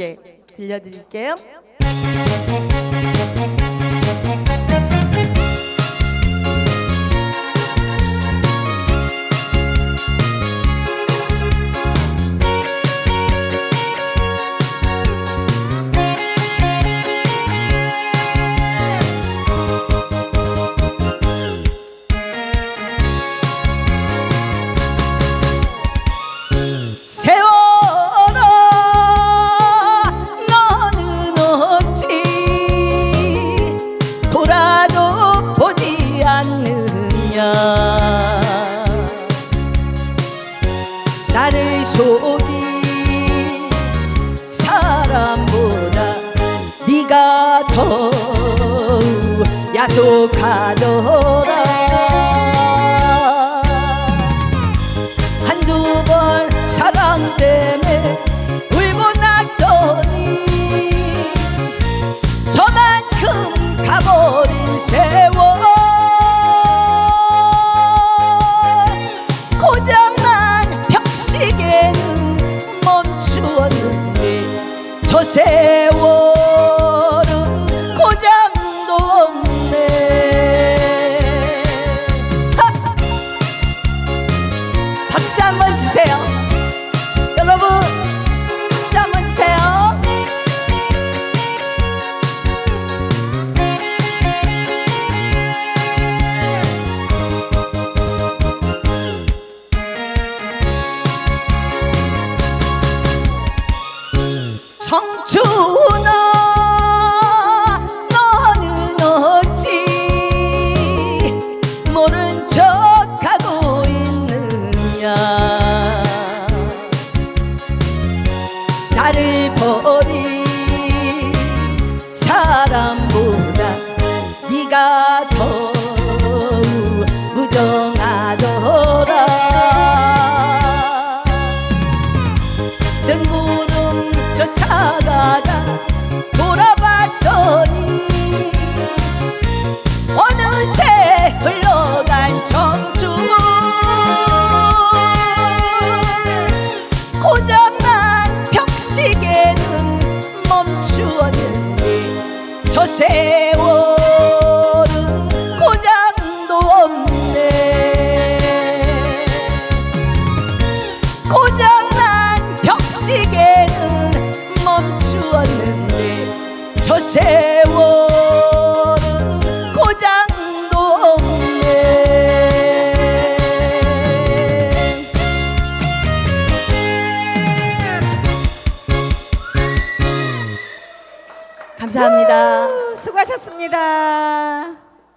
예, 들려드릴게요. 나를 속이 사람보다 네가 더 야속하더 멈 청춘아 너는 어찌 모른 척하고 있느냐? 나를 버린 사람보다 네가 더 무정하더라. 등구름 쫓아가다 돌아봤더니 어느새 흘러간 청춘 고장난 벽시계는 멈추었는데 저 세월 고장도 없네 감사합니다. 수고하셨습니다.